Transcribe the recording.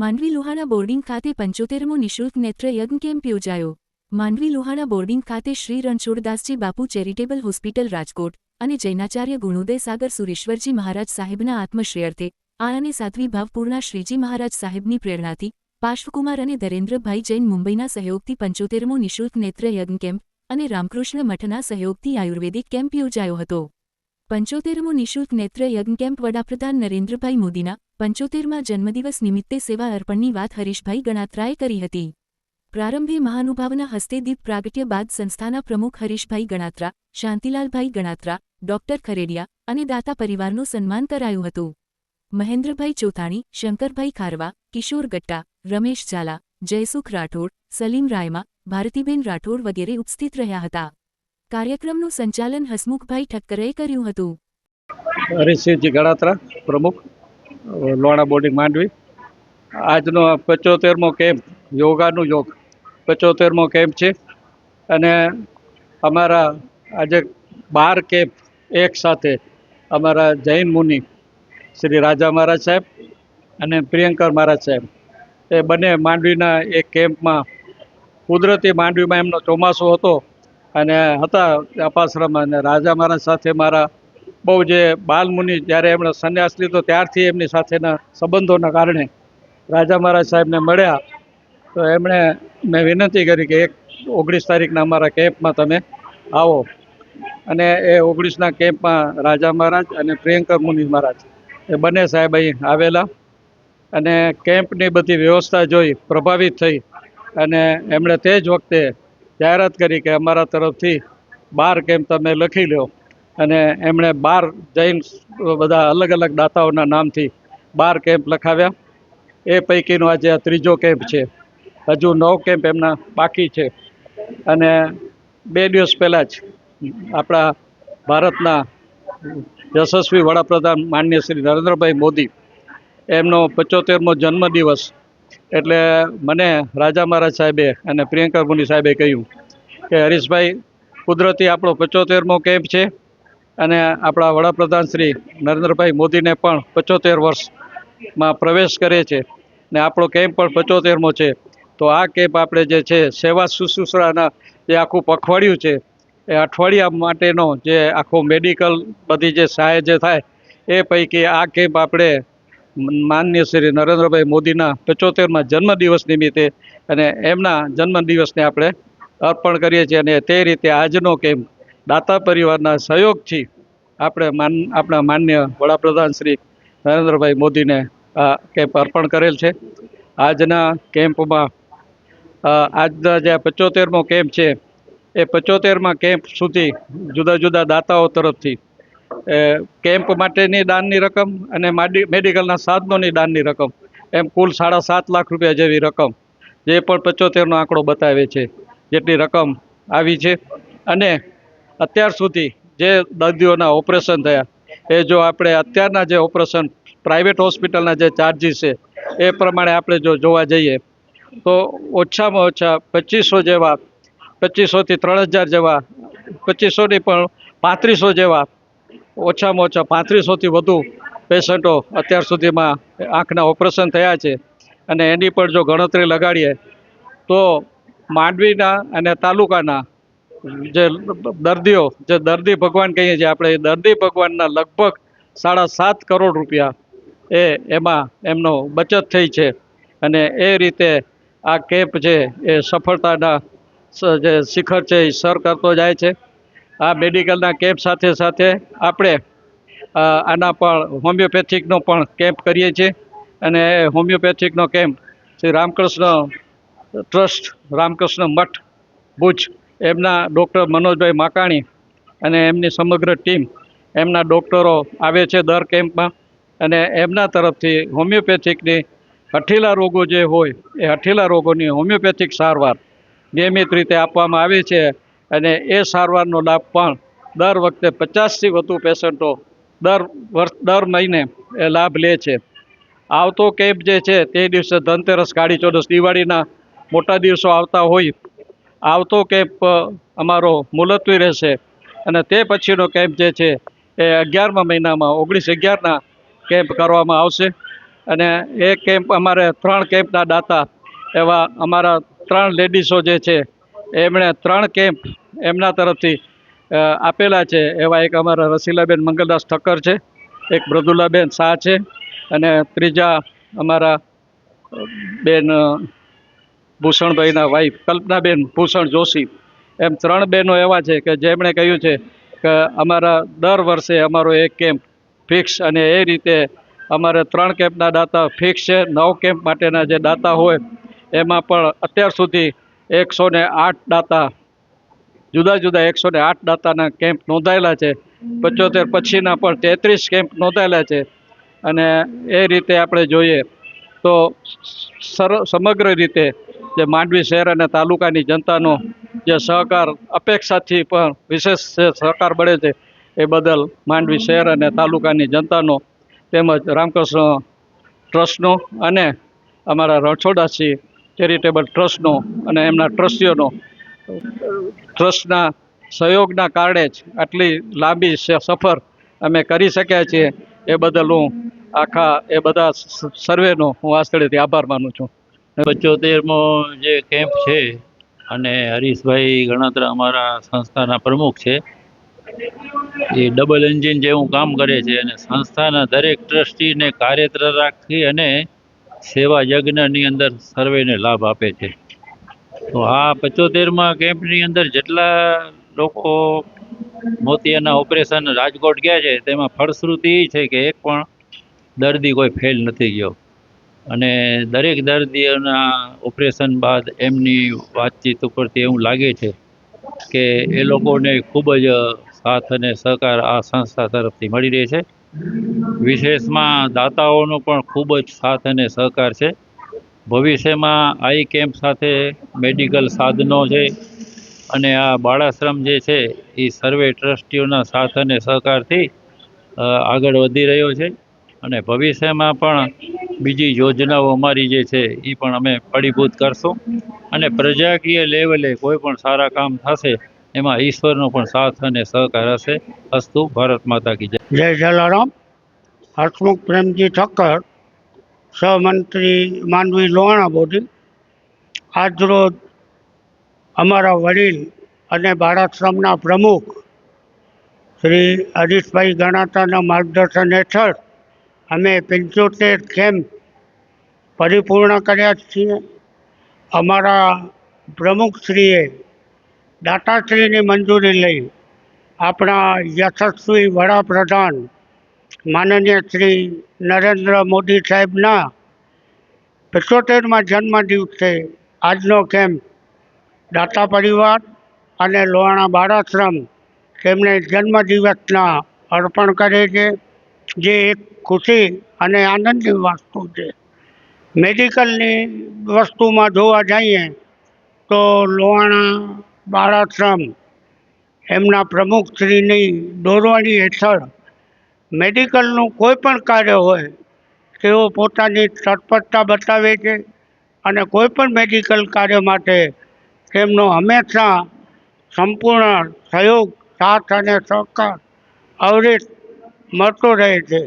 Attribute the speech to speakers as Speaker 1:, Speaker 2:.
Speaker 1: Mandvi Luhana boarding ખાતે પંચોતેરમો નિઃશુલ્ક નેત્ર યજ્ઞ કેમ્પ યોજાયો. માંડવી લુહાણા બોર્ડિંગ ખાતે શ્રી રણછોડદાસજી બાપુ ચેરિટેબલ હોસ્પિટલ રાજકોટ અને જૈનાચાર્ય ગુણોદય સાગર સુરેશ્વરજી મહારાજ સાહેબના આત્મશ્રેયર્થે આ અને સાધ્વી ભાવપૂર્ણા શ્રીજી મહારાજ સાહેબની પ્રેરણાથી પાર્શ્વકુમાર અને ધરેન્દ્રભાઈ જૈન મુંબઈના સહયોગથી પંચોતેરમો નિઃશુલ્ક નેત્ર યજ્ઞ કેમ્પ અને રામકૃષ્ણ મઠના સહયોગથી આયુર્વેદિક કેમ્પ યોજાયો હતો. પંચોતેરમો નિઃશુલ્ક નેત્ર યજ્ઞ કેમ્પ વડાપ્રધાન નરેન્દ્રભાઈ મોદીના પંચોતેરમાં જન્મદિવસ નિમિત્તે સેવા અર્પણની વાત હરીશભાઈ ગણાત્રાએ કરી હતી. પ્રારંભે મહાનુભાવના હસ્તે દીપ પ્રાગટ્ય બાદ સંસ્થાના પ્રમુખ હરીશભાઈ ગણાત્રા, શાંતિલાલભાઈ ગણાત્રા, ડોક્ટર ખરેડિયા અને દાતા પરિવારનું સન્માન કરાયું હતું. મહેન્દ્રભાઈ ચોથાણી, શંકરભાઈ ખારવા, કિશોર ગટ્ટા, રમેશ ઝાલા, જયસુખ રાઠોડ, સલીમ રાયમા, ભારતીબેન રાઠોડ વગેરે ઉપસ્થિત રહ્યા હતા. કાર્યક્રમનું સંચાલન હસમુખભાઈ ઠક્કરે કર્યું હતું.
Speaker 2: હરીશસિંહજી ગણાત્રા પ્રમુખ, લોણા બોર્ડિંગ માંડવી. આજનો પચોતેરમો કેમ્પ, યોગાનું યોગ. પચોતેરમો કેમ્પ છે અને અમારા આજે બાર કેમ્પ એક સાથે અમારા જૈન મુનિ શ્રી રાજા મહારાજ સાહેબ અને પ્રિયંકર મહારાજ સાહેબ. એ બંને માંડવીના એક કેમ્પમાં કુદરતી માંડવીમાં એમનો ચોમાસો હતો અને હતા અપાશ્રમ અને રાજા મહારાજ સાથે મારા બહુ જે બાલમુનિ જ્યારે એમણે સંન્યાસ લીધો ત્યારથી એમની સાથેના સંબંધોના કારણે રાજા મહારાજ સાહેબને મળ્યા. તો એમણે મેં વિનંતી કરી કે એક ઓગણીસ તારીખના અમારા કેમ્પમાં તમે આવો. અને એ ઓગણીસના કેમ્પમાં રાજા મહારાજ અને પ્રિયંકર મુનિ મહારાજ, એ બંને સાહેબ અહીં આવેલા. અને કેમ્પની બધી વ્યવસ્થા જોઈ, પ્રભાવિત થઈ. અને એમણે તે જ વખતે જાહેરાત કરી કે અમારા તરફથી બાર કેમ્પ તમે લખી લો અને એમણે બાર જૈન બધા અલગ અલગ દાતાઓના નામથી બાર કેમ્પ લખાવ્યા. એ પૈકીનો આજે આ ત્રીજો કેમ્પ છે. હજુ નવ કેમ્પ એમના બાકી છે. અને બે દિવસ પહેલાં જ આપણા ભારતના યશસ્વી વડાપ્રધાન માનનીય શ્રી નરેન્દ્રભાઈ મોદી એમનો પંચોતેરમો જન્મદિવસ એટલે મને રાજા મહારાજ સાહેબે અને પ્રિયંકા મુની સાહેબે કહ્યું કે હરીશભાઈ, કુદરતી આપણો પચોતેરમો કેમ્પ છે અને આપણા વડાપ્રધાન શ્રી નરેન્દ્રભાઈ મોદીને પણ પચોતેર વર્ષમાં પ્રવેશ કરે છે ને આપણો કેમ્પ પણ પચોતેરમો છે. તો આ કેમ્પ આપણે જે છે, સેવા શુશ્રૂષાના જે આખું પખવાડિયું છે, એ અઠવાડિયા માટેનો જે આખો મેડિકલ બધી જે સહાય જે થાય, એ પૈકી આ કેમ્પ આપણે માનનીય શ્રી નરેન્દ્રભાઈ મોદીના પચોતેરમાં જન્મદિવસ નિમિત્તે અને એમના જન્મદિવસને આપણે અર્પણ કરીએ છીએ અને તે રીતે આજનો કેમ્પ દાતા પરિવારના સહયોગથી આપણે માન, આપણા માન્ય વડાપ્રધાન શ્રી નરેન્દ્રભાઈ મોદીને આ કેમ્પ અર્પણ કરેલ છે. આજના કેમ્પમાં આજના જે પચોતેરમો કેમ્પ છે, એ પચોતેરમાં કેમ્પ સુધી જુદા જુદા દાતાઓ તરફથી કેમ્પ માટેની દાનની રકમ અને માડી- મેડિકલના સાધનોની દાનની રકમ. એમ કુલ સાડા સાત લાખ રૂપિયા જેવી રકમ. જે પણ પચોતેરનો આંકડો બતાવે છે, જેટલી રકમ આવી છે. અને અત્યાર સુધી જે દર્દીઓના ઓપરેશન થયા, એ જો આપણે અત્યારના જે ઓપરેશન પ્રાઇવેટ હોસ્પિટલના જે ચાર્જીસ છે, એ પ્રમાણે આપણે જો જોવા જઈએ, તો ઓછામાં ઓછા પચીસો જેવા પચીસોથી ત્રણ હજાર જેવા, પચીસોની પણ પાંત્રીસો જેવા ઓછામાં ઓછા પાંત્રીસોથી વધુ પેશન્ટો અત્યાર સુધીમાં આંખના ઓપરેશન થયા છે. અને એની પણ જો ગણતરી લગાડીએ, તો માંડવીના અને તાલુકાના જે દર્દીઓ, જે દર્દી ભગવાન કહીએ છીએ આપણે, એ દર્દી ભગવાનના લગભગ સાડા સાત કરોડ રૂપિયા એ એમાં એમનો બચત થઈ છે. અને એ રીતે આ કેમ્પ છે એ સફળતાના જે શિખર છે એ સર કરતો જાય છે. આ મેડિકલના કેમ્પ સાથે સાથે આપણે આના પણ હોમિયોપેથિકનો પણ કેમ્પ કરીએ છીએ. અને હોમિયોપેથિકનો કેમ્પ શ્રી રામકૃષ્ણ ટ્રસ્ટ રામકૃષ્ણ મઠ, ભુજ, એમના ડૉક્ટર મનોજભાઈ માકાણી અને એમની સમગ્ર ટીમ એમના ડૉક્ટરો આવે છે દર કેમ્પમાં અને એમના તરફથી હોમિયોપેથિકની હઠીલા રોગો જે હોય, એ હઠીલા રોગોની હોમિયોપેથિક સારવાર નિયમિત રીતે આપવામાં આવે છે. અને એ સારવારનો લાભ પણ દર વખતે પચાસથી વધુ પેશન્ટો દર વર્ષ દર મહિને એ લાભ લે છે. આવતો કેમ્પ જે છે તે દિવસે ધનતેરસ કાળી ચોરસ, દિવાળીના મોટા દિવસો આવતા હોય. આવતો કેમ્પ અમારો મુલતવી રહેશે. અને તે પછીનો કેમ્પ જે છે એ અગિયારમા મહિનામાં, ઓગણીસ અગિયારના કેમ્પ કરવામાં આવશે. અને એ કેમ્પ અમારે ત્રણ કેમ્પના દાતા એવા અમારા ત્રણ લેડીઝો જે છે એમણે ત્રણ કેમ્પ એમના તરફથી આપેલા છે. એવા એક અમારા રસીલાબેન મંગલદાસ ઠક્કર છે, એક મૃદુલાબેન શાહ છે, અને ત્રીજા અમારા બેન ભૂષણભાઈના વાઈફ કલ્પનાબેન ભૂષણ જોશી. એમ ત્રણ બહેનો એવા છે કે જેમણે કહ્યું છે કે અમારા દર વર્ષે અમારો એક કેમ્પ ફિક્સ અને એ રીતે અમારે ત્રણ કેમ્પના દાતા ફિક્સ છે. નવ કેમ્પ માટેના જે દાતા હોય, એમાં પણ અત્યાર સુધી એકસો ને આઠ દાતા, જુદા જુદા એકસો ને આઠ દાતાના કેમ્પ નોંધાયેલા છે. પંચોતેર પછીના પણ તેત્રીસ કેમ્પ નોંધાયેલા છે. અને એ રીતે આપણે જોઈએ તો સર, સમગ્ર રીતે જે માંડવી શહેર અને તાલુકાની જનતાનો જે સહકાર, અપેક્ષાથી પણ વિશેષ સહકાર મળે છે એ બદલ માંડવી શહેર અને તાલુકાની જનતાનો તેમજ રામકૃષ્ણ ટ્રસ્ટનો અને અમારા રણછોડદાસજી ચેરિટેબલ ટ્રસ્ટનો અને એમના ટ્રસ્ટીઓનો, ટ્રસ્ટના સહયોગના કારણે જ આટલી લાંબી સફર અમે કરી શક્યા છીએ. એ બદલ હું આખા, એ બધા સર્વેનો હું આ સ્થળેથી આભાર માનું છું.
Speaker 3: પંચોતેરમો જે કેમ્પ છે અને હરીશભાઈ ગણાત્રા અમારા સંસ્થાના પ્રમુખ છે, એ ડબલ એન્જિન જેવું કામ કરે છે અને સંસ્થાના દરેક ટ્રસ્ટીને કાર્યરત રાખી અને સેવા યજ્ઞની અંદર સર્વેને લાભ આપે છે. તો આ પંચોતેરમાં કેમ્પની અંદર જેટલા લોકો મોતિયાના ઓપરેશન રાજકોટ ગયા છે, તેમાં ફળશ્રુતિ એ છે કે એક પણ દર્દી કોઈ ફેલ નથી ગયો. અને દરેક દર્દીઓના ઓપરેશન બાદ એમની વાતચીત ઉપરથી એવું લાગે છે કે એ લોકોને ખૂબ જ સાથ અને સહકાર આ સંસ્થા તરફથી મળી રહે છે. વિશેષમાં દાતાઓનો પણ ખૂબ જ સાથ અને સહકાર છે. ભવિષ્યમાં આઈ કેમ્પ સાથે મેડિકલ સાધનો છે અને આ બાળાશ્રમ જે છે એ સર્વે ટ્રસ્ટીઓના સાથ અને સહકારથી આગળ વધી રહ્યો છે. અને ભવિષ્યમાં પણ બીજી યોજનાઓ અમારી જે છે એ પણ અમે ફળીભૂત કરશું. અને પ્રજાકીય લેવલે કોઈ પણ સારા કામ થશે એમાં ઈશ્વરનો પણ સાથ અને સહકાર હશે. અસ્તુ ભારત માતા કી જય.
Speaker 4: જલારામ. હસમુખ પ્રેમજી ઠક્કર, સહમંત્રી માનવી લોહાણા બોડી આજરોજ અમારા વડીલ અને બાળાશ્રમના પ્રમુખ શ્રી હરીશભાઈ ગણાતાના માર્ગદર્શન હેઠળ અમે પંચોતેર કેમ્પ પરિપૂર્ણ કર્યા છીએ. અમારા પ્રમુખશ્રીએ દાતાશ્રીની મંજૂરી લઈ આપણા યશસ્વી વડાપ્રધાન માનનીય શ્રી નરેન્દ્ર મોદી સાહેબના પંચોતેરમાં જન્મદિવસે આજનો કેમ્પ દાતા પરિવાર અને લોહાણા બાળાશ્રમ તેમને જન્મદિવસના અર્પણ કરે છે. જે એક ખુશી અને આનંદની વસ્તુ છે. મેડિકલની વસ્તુમાં જોવા જઈએ તો લોહાણા બાળાશ્રમ. એમના પ્રમુખશ્રીની દોરવાણી હેઠળ મેડિકલનું કોઈ પણ કાર્ય હોય, તેઓ પોતાની તત્પરતા બતાવે છે અને કોઈ પણ મેડિકલ કાર્ય માટે તેમનો હંમેશા સંપૂર્ણ સહયોગ, સાથ અને સહકાર અવિરત મળતો રહે છે.